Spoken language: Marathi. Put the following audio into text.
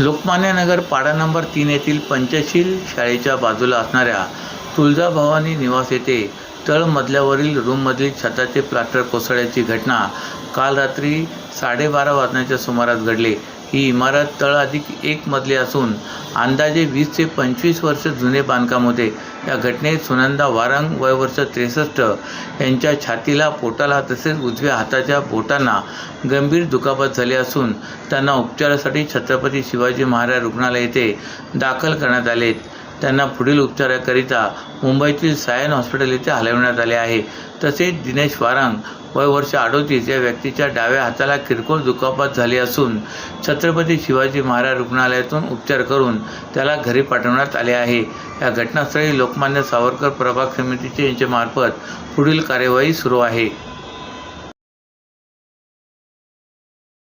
लोकमान्य नगर पाडा नंबर तीन येथील पंचशील शाळेच्या बाजूला असणाऱ्या तुळजाभवानी निवास येथे तळमजल्यावरील रूममधील छताचे प्लास्टर कोसळ्याची घटना काल रात्री साडेबारा वाजण्याच्या सुमारास घडली. ही इमारत तळ अधिक एक मजली असून अंदाजे वीस ते पंचवीस वर्ष जुने बांधकाम होते. या घटनेत सुनंदा वारंग वय वर्ष त्रेसष्ट यांच्या छातीला पोटाला तसेच उजव्या हाताच्या बोटांना गंभीर दुखापत झाली असून त्यांना उपचारासाठी छत्रपती शिवाजी महाराज रुग्णालय येथे दाखल करण्यात आले त्यांना पुढील उपचाराकरिता मुंबईतील सायन हॉस्पिटल येथे हलवण्यात आले आहे. तसेच दिनेश वारंग वय वर्ष अडोतीस या व्यक्तीच्या डाव्या हाताला किरकोळ दुखापत झाली असून छत्रपती शिवाजी महाराज रुग्णालयातून उपचार करून त्याला घरी पाठवण्यात आले आहे. या घटनास्थळी लोकमान्य सावरकर प्रभाग समितीचे यांच्यामार्फत पुढील कार्यवाही सुरू आहे.